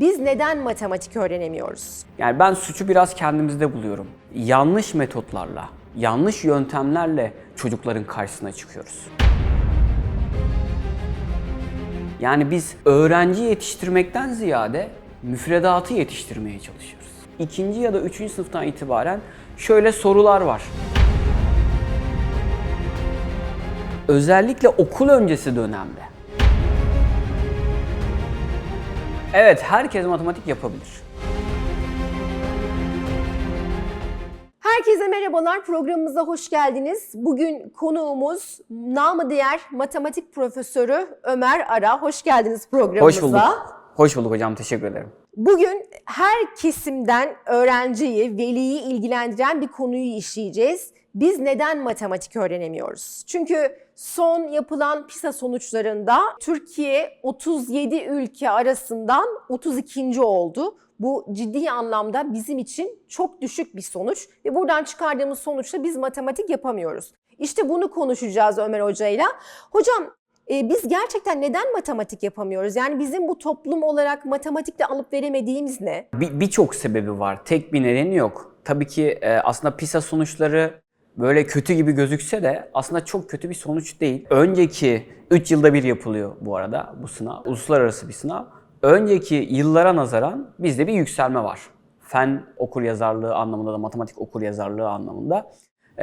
Biz neden matematik öğrenemiyoruz? Yani ben suçu biraz kendimizde buluyorum. Yanlış metotlarla, yanlış yöntemlerle çocukların karşısına çıkıyoruz. Yani biz öğrenci yetiştirmekten ziyade müfredatı yetiştirmeye çalışıyoruz. İkinci ya da üçüncü sınıftan itibaren şöyle sorular var. Özellikle okul öncesi dönemde. Evet, herkes matematik yapabilir. Herkese merhabalar, programımıza hoş geldiniz. Bugün konuğumuz namı diğer matematik profesörü Ömer Ara. Hoş geldiniz programımıza. Hoş bulduk. Hoş bulduk hocam, teşekkür ederim. Bugün her kesimden öğrenciyi, veliyi ilgilendiren bir konuyu işleyeceğiz. Biz neden matematik öğrenemiyoruz? Çünkü son yapılan PISA sonuçlarında Türkiye 37 ülke arasından 32. oldu. Bu ciddi anlamda bizim için çok düşük bir sonuç ve buradan çıkardığımız sonuçta biz matematik yapamıyoruz. İşte bunu konuşacağız Ömer Hoca'yla. Hocam e, biz gerçekten neden matematik yapamıyoruz? Yani bizim bu toplum olarak matematikle alıp veremediğimiz ne? Bir- Birçok sebebi var. Tek bir nedeni yok. Tabii ki e, aslında PISA sonuçları böyle kötü gibi gözükse de aslında çok kötü bir sonuç değil. Önceki 3 yılda bir yapılıyor bu arada bu sınav. Uluslararası bir sınav. Önceki yıllara nazaran bizde bir yükselme var. Fen okur yazarlığı anlamında da matematik okur yazarlığı anlamında.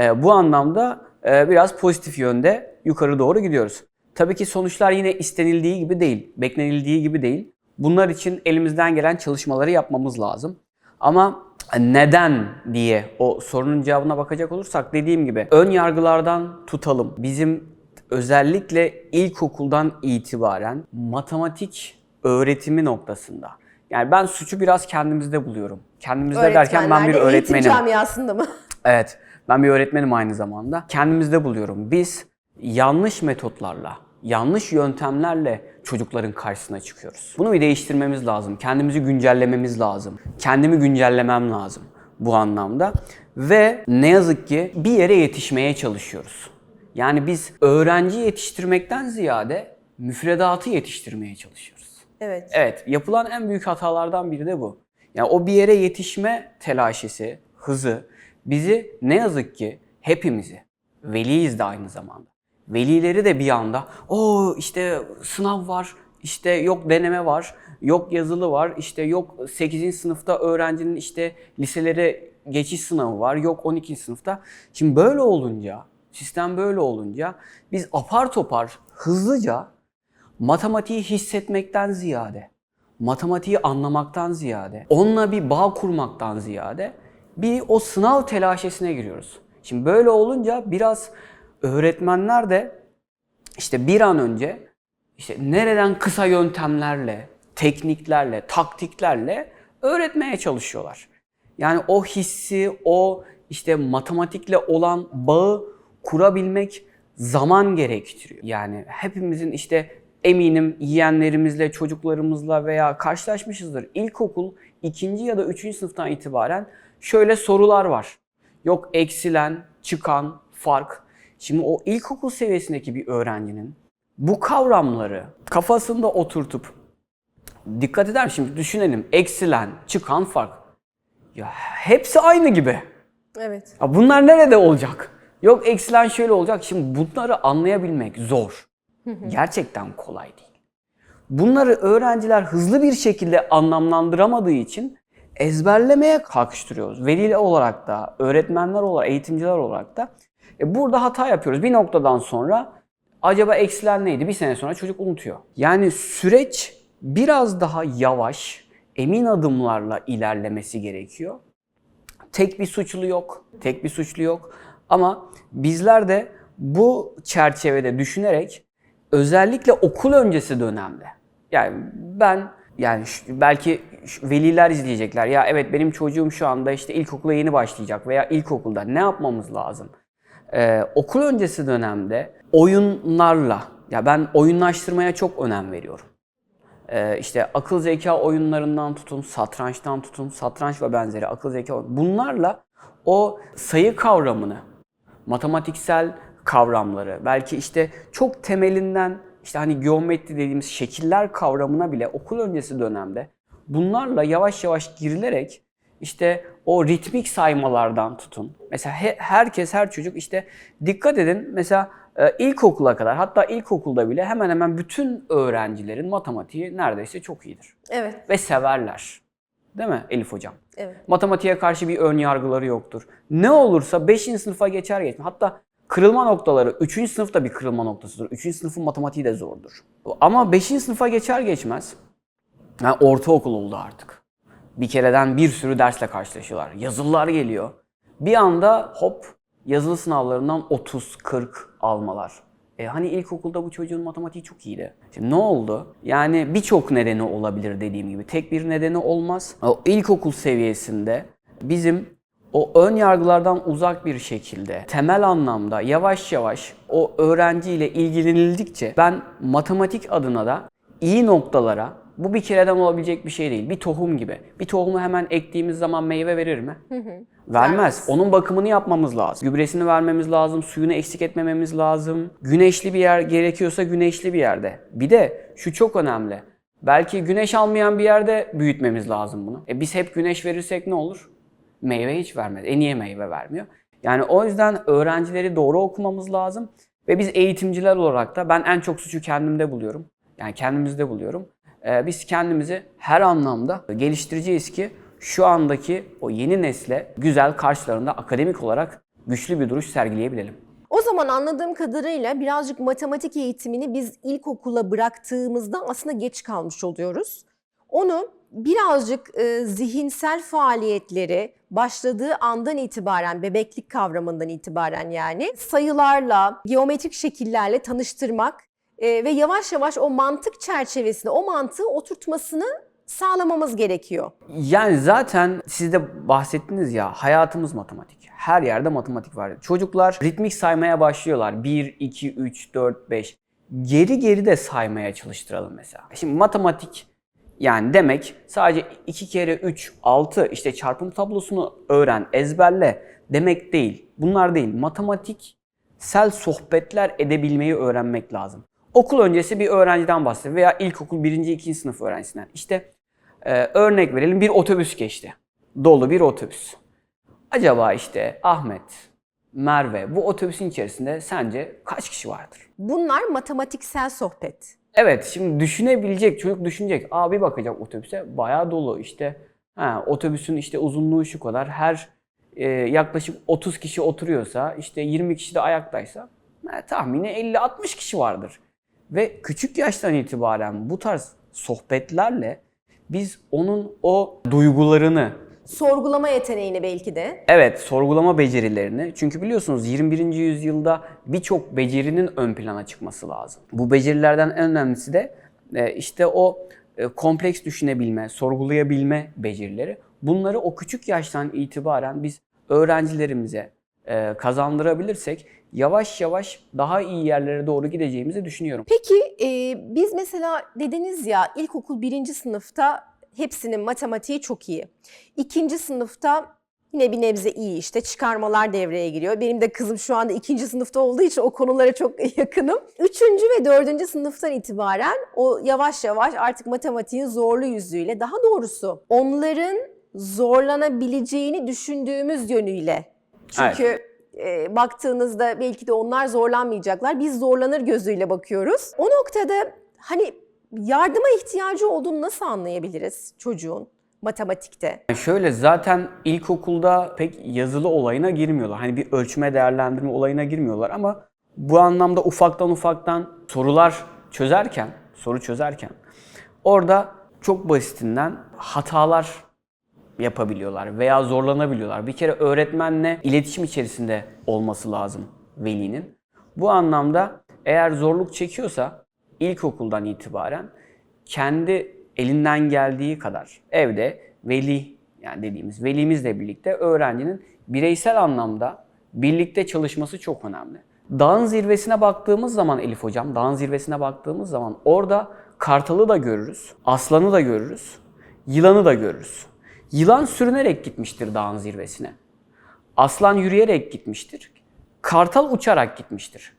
E, bu anlamda e, biraz pozitif yönde yukarı doğru gidiyoruz. Tabii ki sonuçlar yine istenildiği gibi değil, beklenildiği gibi değil. Bunlar için elimizden gelen çalışmaları yapmamız lazım. Ama neden diye o sorunun cevabına bakacak olursak dediğim gibi ön yargılardan tutalım. Bizim özellikle ilkokuldan itibaren matematik öğretimi noktasında. Yani ben suçu biraz kendimizde buluyorum. Kendimizde derken ben bir Öğretmenlerde, eğitim öğretmenim. camiasında mı? Evet, ben bir öğretmenim aynı zamanda. Kendimizde buluyorum. Biz yanlış metotlarla, yanlış yöntemlerle çocukların karşısına çıkıyoruz. Bunu bir değiştirmemiz lazım. Kendimizi güncellememiz lazım. Kendimi güncellemem lazım bu anlamda. Ve ne yazık ki bir yere yetişmeye çalışıyoruz. Yani biz öğrenci yetiştirmekten ziyade müfredatı yetiştirmeye çalışıyoruz. Evet. Evet, yapılan en büyük hatalardan biri de bu. Yani o bir yere yetişme telaşesi, hızı bizi ne yazık ki hepimizi, veliyiz de aynı zamanda. Velileri de bir anda, o işte sınav var, işte yok deneme var, yok yazılı var, işte yok 8. sınıfta öğrencinin işte liselere geçiş sınavı var, yok 12. sınıfta. Şimdi böyle olunca, sistem böyle olunca biz apar topar, hızlıca matematiği hissetmekten ziyade, matematiği anlamaktan ziyade, onunla bir bağ kurmaktan ziyade bir o sınav telaşesine giriyoruz. Şimdi böyle olunca biraz öğretmenler de işte bir an önce işte nereden kısa yöntemlerle, tekniklerle, taktiklerle öğretmeye çalışıyorlar. Yani o hissi, o işte matematikle olan bağı kurabilmek zaman gerektiriyor. Yani hepimizin işte eminim yeğenlerimizle, çocuklarımızla veya karşılaşmışızdır. İlkokul ikinci ya da üçüncü sınıftan itibaren şöyle sorular var. Yok eksilen, çıkan, fark. Şimdi o ilkokul seviyesindeki bir öğrencinin bu kavramları kafasında oturtup dikkat eder misin? Şimdi düşünelim. Eksilen, çıkan fark. Ya hepsi aynı gibi. Evet. Ya bunlar nerede olacak? Yok eksilen şöyle olacak. Şimdi bunları anlayabilmek zor. Gerçekten kolay değil. Bunları öğrenciler hızlı bir şekilde anlamlandıramadığı için ezberlemeye kalkıştırıyoruz. Veli olarak da, öğretmenler olarak, eğitimciler olarak da. E burada hata yapıyoruz. Bir noktadan sonra acaba eksilen neydi? Bir sene sonra çocuk unutuyor. Yani süreç biraz daha yavaş, emin adımlarla ilerlemesi gerekiyor. Tek bir suçlu yok. Tek bir suçlu yok. Ama bizler de bu çerçevede düşünerek özellikle okul öncesi dönemde yani ben yani belki veliler izleyecekler. Ya evet benim çocuğum şu anda işte ilkokula yeni başlayacak veya ilkokulda ne yapmamız lazım? Ee, okul öncesi dönemde oyunlarla ya ben oyunlaştırmaya çok önem veriyorum. Ee, işte akıl zeka oyunlarından tutun, satrançtan tutun, satranç ve benzeri akıl zeka bunlarla o sayı kavramını, matematiksel kavramları, belki işte çok temelinden işte hani geometri dediğimiz şekiller kavramına bile okul öncesi dönemde Bunlarla yavaş yavaş girilerek işte o ritmik saymalardan tutun. Mesela he- herkes, her çocuk işte dikkat edin mesela e, ilkokula kadar hatta ilkokulda bile hemen hemen bütün öğrencilerin matematiği neredeyse çok iyidir. Evet, Ve severler. Değil mi Elif Hocam? evet. Matematiğe karşı bir ön yargıları yoktur. Ne olursa 5. sınıfa geçer geçmez. Hatta kırılma noktaları 3. sınıfta bir kırılma noktasıdır. 3. sınıfın matematiği de zordur. Ama 5. sınıfa geçer geçmez yani ortaokul oldu artık. Bir kereden bir sürü dersle karşılaşıyorlar. Yazılılar geliyor. Bir anda hop yazılı sınavlarından 30-40 almalar. E hani ilkokulda bu çocuğun matematiği çok iyiydi. Şimdi ne oldu? Yani birçok nedeni olabilir dediğim gibi. Tek bir nedeni olmaz. O ilkokul seviyesinde bizim o ön yargılardan uzak bir şekilde temel anlamda yavaş yavaş o öğrenciyle ilgilenildikçe ben matematik adına da iyi noktalara bu bir kereden olabilecek bir şey değil. Bir tohum gibi. Bir tohumu hemen ektiğimiz zaman meyve verir mi? Vermez. Vermez. Onun bakımını yapmamız lazım. Gübresini vermemiz lazım, suyunu eksik etmememiz lazım. Güneşli bir yer gerekiyorsa güneşli bir yerde. Bir de şu çok önemli. Belki güneş almayan bir yerde büyütmemiz lazım bunu. E biz hep güneş verirsek ne olur? Meyve hiç vermez. E niye meyve vermiyor? Yani o yüzden öğrencileri doğru okumamız lazım. Ve biz eğitimciler olarak da ben en çok suçu kendimde buluyorum. Yani kendimizde buluyorum. Ee, biz kendimizi her anlamda geliştireceğiz ki şu andaki o yeni nesle güzel karşılarında akademik olarak güçlü bir duruş sergileyebilelim. O zaman anladığım kadarıyla birazcık matematik eğitimini biz ilkokula bıraktığımızda aslında geç kalmış oluyoruz. Onu birazcık e, zihinsel faaliyetleri başladığı andan itibaren, bebeklik kavramından itibaren yani sayılarla, geometrik şekillerle tanıştırmak e, ve yavaş yavaş o mantık çerçevesinde o mantığı oturtmasını sağlamamız gerekiyor. Yani zaten siz de bahsettiniz ya hayatımız matematik. Her yerde matematik var. Çocuklar ritmik saymaya başlıyorlar. 1, 2, 3, 4, 5. Geri geri de saymaya çalıştıralım mesela. Şimdi matematik yani demek sadece 2 kere 3, 6 işte çarpım tablosunu öğren, ezberle demek değil. Bunlar değil. Matematiksel sohbetler edebilmeyi öğrenmek lazım. Okul öncesi bir öğrenciden bahsediyor veya ilkokul 1. 2. sınıf öğrencisinden. İşte ee, örnek verelim bir otobüs geçti. Dolu bir otobüs. Acaba işte Ahmet, Merve bu otobüsün içerisinde sence kaç kişi vardır? Bunlar matematiksel sohbet. Evet şimdi düşünebilecek çocuk düşünecek. Abi bakacak otobüse bayağı dolu işte. Ha, otobüsün işte uzunluğu şu kadar. Her e, yaklaşık 30 kişi oturuyorsa işte 20 kişi de ayaktaysa ha, tahmini 50-60 kişi vardır. Ve küçük yaştan itibaren bu tarz sohbetlerle biz onun o duygularını, Sorgulama yeteneğini belki de. evet sorgulama becerilerini çünkü biliyorsunuz 21. yüzyılda birçok becerinin ön plana çıkması lazım. Bu becerilerden en önemlisi de e, işte o e, kompleks düşünebilme, sorgulayabilme becerileri. Bunları o küçük yaştan itibaren biz öğrencilerimize e, kazandırabilirsek yavaş yavaş daha iyi yerlere doğru gideceğimizi düşünüyorum. Peki e, biz mesela dediniz ya ilkokul birinci sınıfta hepsinin matematiği çok iyi. İkinci sınıfta yine bir nebze iyi işte çıkarmalar devreye giriyor. Benim de kızım şu anda ikinci sınıfta olduğu için o konulara çok yakınım. Üçüncü ve dördüncü sınıftan itibaren o yavaş yavaş artık matematiğin zorlu yüzüyle daha doğrusu onların zorlanabileceğini düşündüğümüz yönüyle. Çünkü e, baktığınızda belki de onlar zorlanmayacaklar. Biz zorlanır gözüyle bakıyoruz. O noktada hani yardıma ihtiyacı olduğunu nasıl anlayabiliriz çocuğun matematikte? Yani Şöyle zaten ilkokulda pek yazılı olayına girmiyorlar. Hani bir ölçme değerlendirme olayına girmiyorlar ama bu anlamda ufaktan ufaktan sorular çözerken, soru çözerken orada çok basitinden hatalar yapabiliyorlar veya zorlanabiliyorlar. Bir kere öğretmenle iletişim içerisinde olması lazım velinin. Bu anlamda eğer zorluk çekiyorsa ilkokuldan itibaren kendi elinden geldiği kadar evde veli yani dediğimiz velimizle birlikte öğrencinin bireysel anlamda birlikte çalışması çok önemli. Dağın zirvesine baktığımız zaman Elif hocam, dağın zirvesine baktığımız zaman orada kartalı da görürüz, aslanı da görürüz, yılanı da görürüz. Yılan sürünerek gitmiştir dağın zirvesine. Aslan yürüyerek gitmiştir. Kartal uçarak gitmiştir.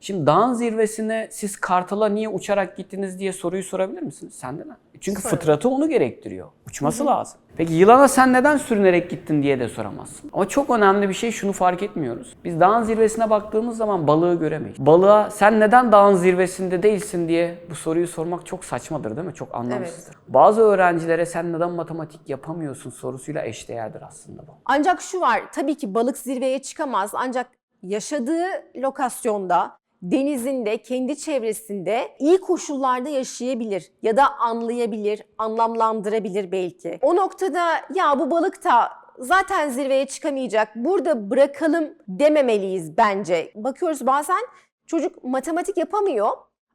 Şimdi dağın zirvesine siz Kartal'a niye uçarak gittiniz diye soruyu sorabilir misiniz? Sen de mi? Çünkü Sorarım. fıtratı onu gerektiriyor. Uçması lazım. Peki yılana sen neden sürünerek gittin diye de soramazsın. Ama çok önemli bir şey şunu fark etmiyoruz. Biz dağın zirvesine baktığımız zaman balığı göremeyiz. Balığa sen neden dağın zirvesinde değilsin diye bu soruyu sormak çok saçmadır değil mi? Çok anlamsızdır. Bazı öğrencilere sen neden matematik yapamıyorsun sorusuyla eşdeğerdir aslında bu. Ancak şu var, tabii ki balık zirveye çıkamaz ancak yaşadığı lokasyonda, denizinde, kendi çevresinde iyi koşullarda yaşayabilir ya da anlayabilir, anlamlandırabilir belki. O noktada ya bu balık da zaten zirveye çıkamayacak, burada bırakalım dememeliyiz bence. Bakıyoruz bazen çocuk matematik yapamıyor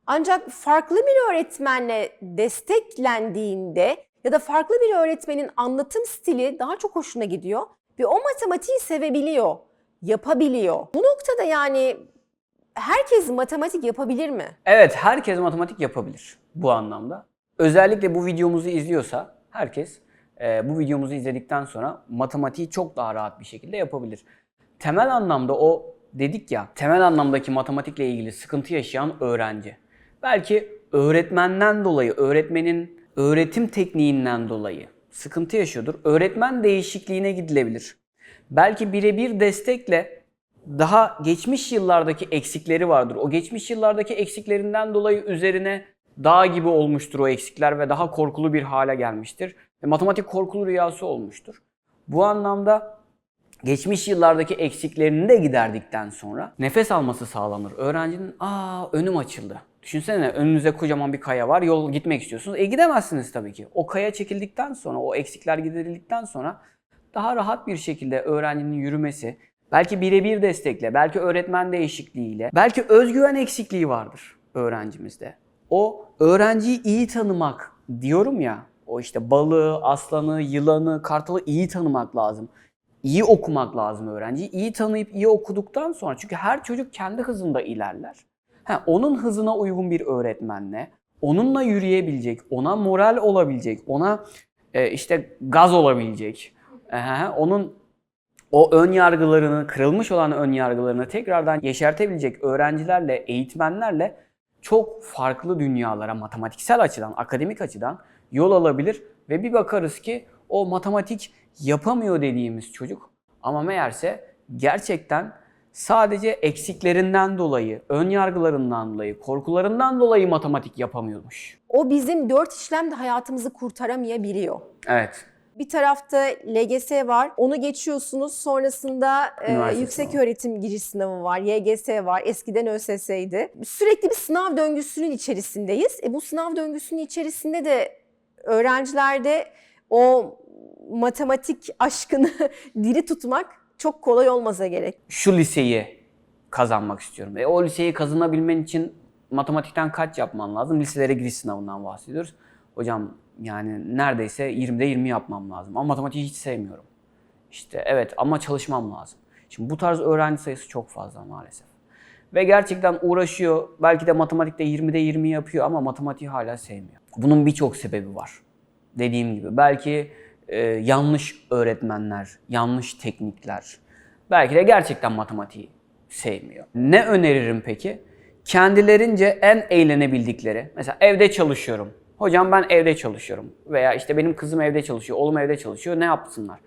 ancak farklı bir öğretmenle desteklendiğinde ya da farklı bir öğretmenin anlatım stili daha çok hoşuna gidiyor ve o matematiği sevebiliyor, yapabiliyor. Bu noktada yani herkes matematik yapabilir mi? Evet, herkes matematik yapabilir bu anlamda. Özellikle bu videomuzu izliyorsa herkes e, bu videomuzu izledikten sonra matematiği çok daha rahat bir şekilde yapabilir. Temel anlamda o dedik ya, temel anlamdaki matematikle ilgili sıkıntı yaşayan öğrenci. Belki öğretmenden dolayı, öğretmenin öğretim tekniğinden dolayı sıkıntı yaşıyordur. Öğretmen değişikliğine gidilebilir. Belki birebir destekle daha geçmiş yıllardaki eksikleri vardır. O geçmiş yıllardaki eksiklerinden dolayı üzerine dağ gibi olmuştur o eksikler ve daha korkulu bir hale gelmiştir. Ve matematik korkulu rüyası olmuştur. Bu anlamda geçmiş yıllardaki eksiklerini de giderdikten sonra nefes alması sağlanır. Öğrencinin aa önüm açıldı. Düşünsene önünüze kocaman bir kaya var yol gitmek istiyorsunuz. E gidemezsiniz tabii ki. O kaya çekildikten sonra o eksikler giderildikten sonra daha rahat bir şekilde öğrencinin yürümesi, belki birebir destekle, belki öğretmen değişikliğiyle, belki özgüven eksikliği vardır öğrencimizde. O öğrenciyi iyi tanımak diyorum ya, o işte balığı, aslanı, yılanı, kartalı iyi tanımak lazım. İyi okumak lazım öğrenciyi. İyi tanıyıp iyi okuduktan sonra çünkü her çocuk kendi hızında ilerler. Ha, onun hızına uygun bir öğretmenle, onunla yürüyebilecek, ona moral olabilecek, ona e, işte gaz olabilecek, Ehe, onun o ön yargılarını, kırılmış olan ön yargılarını tekrardan yeşertebilecek öğrencilerle, eğitmenlerle çok farklı dünyalara matematiksel açıdan, akademik açıdan yol alabilir ve bir bakarız ki o matematik yapamıyor dediğimiz çocuk ama meğerse gerçekten sadece eksiklerinden dolayı, ön yargılarından dolayı, korkularından dolayı matematik yapamıyormuş. O bizim dört işlemde hayatımızı kurtaramayabiliyor. Evet. Bir tarafta LGS var. Onu geçiyorsunuz. Sonrasında e, yüksek sınavı. öğretim giriş sınavı var. YGS var. Eskiden ÖSS'ydi. Sürekli bir sınav döngüsünün içerisindeyiz. E, bu sınav döngüsünün içerisinde de öğrencilerde o matematik aşkını diri tutmak çok kolay olmasa gerek. şu liseyi kazanmak istiyorum. E o liseyi kazanabilmen için matematikten kaç yapman lazım? Liselere giriş sınavından bahsediyoruz. Hocam yani neredeyse 20'de 20 yapmam lazım. Ama matematiği hiç sevmiyorum. İşte evet ama çalışmam lazım. Şimdi bu tarz öğrenci sayısı çok fazla maalesef. Ve gerçekten uğraşıyor. Belki de matematikte 20'de 20 yapıyor ama matematiği hala sevmiyor. Bunun birçok sebebi var. Dediğim gibi belki e, yanlış öğretmenler, yanlış teknikler. Belki de gerçekten matematiği sevmiyor. Ne öneririm peki? Kendilerince en eğlenebildikleri. Mesela evde çalışıyorum. Hocam ben evde çalışıyorum. Veya işte benim kızım evde çalışıyor, oğlum evde çalışıyor. Ne yapsınlar?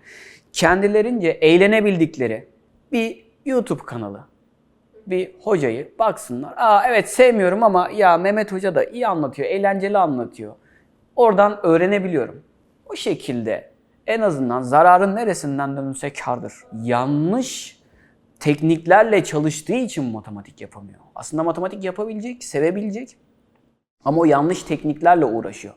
Kendilerince eğlenebildikleri bir YouTube kanalı, bir hocayı baksınlar. Aa evet sevmiyorum ama ya Mehmet Hoca da iyi anlatıyor, eğlenceli anlatıyor. Oradan öğrenebiliyorum. O şekilde en azından zararın neresinden dönülse kardır. Yanlış tekniklerle çalıştığı için matematik yapamıyor. Aslında matematik yapabilecek, sevebilecek ama o yanlış tekniklerle uğraşıyor.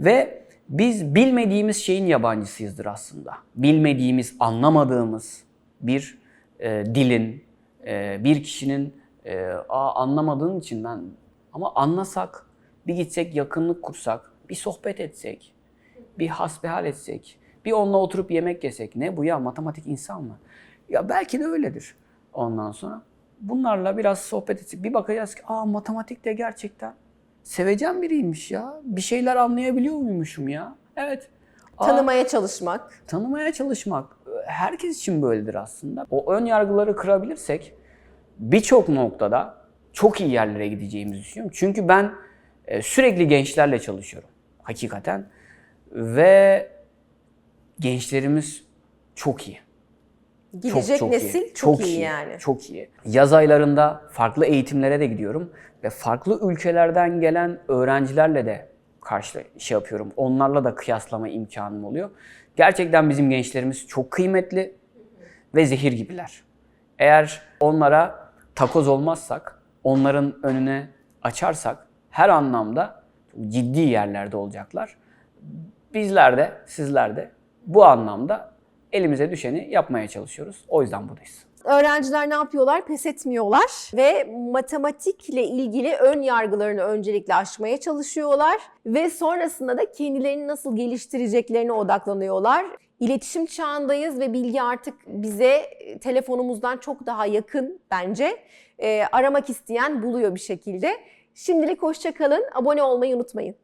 Ve biz bilmediğimiz şeyin yabancısıyızdır aslında. Bilmediğimiz, anlamadığımız bir e, dilin, e, bir kişinin e, Aa, anlamadığın için ben ama anlasak, bir gitsek yakınlık kursak, bir sohbet etsek, bir hasbihal etsek, bir onunla oturup yemek yesek. Ne bu ya matematik insan mı? Ya belki de öyledir ondan sonra. Bunlarla biraz sohbet etsek bir bakacağız ki aa matematik de gerçekten seveceğim biriymiş ya. Bir şeyler anlayabiliyor muymuşum ya? Evet. Aa, Tanımaya çalışmak. tanımaya çalışmak herkes için böyledir aslında. O ön yargıları kırabilirsek birçok noktada çok iyi yerlere gideceğimizi düşünüyorum. Çünkü ben e, sürekli gençlerle çalışıyorum hakikaten ve gençlerimiz çok iyi. Gelecek nesil çok, iyi, yani. Çok iyi. Yaz aylarında farklı eğitimlere de gidiyorum ve farklı ülkelerden gelen öğrencilerle de karşı şey yapıyorum. Onlarla da kıyaslama imkanım oluyor. Gerçekten bizim gençlerimiz çok kıymetli ve zehir gibiler. Eğer onlara takoz olmazsak, onların önüne açarsak her anlamda çok ciddi yerlerde olacaklar. Bizler de, sizler de bu anlamda elimize düşeni yapmaya çalışıyoruz. O yüzden buradayız. Öğrenciler ne yapıyorlar? Pes etmiyorlar ve matematikle ilgili ön yargılarını öncelikle aşmaya çalışıyorlar ve sonrasında da kendilerini nasıl geliştireceklerine odaklanıyorlar. İletişim çağındayız ve bilgi artık bize e, telefonumuzdan çok daha yakın bence. E, aramak isteyen buluyor bir şekilde. Şimdilik hoşça kalın. Abone olmayı unutmayın.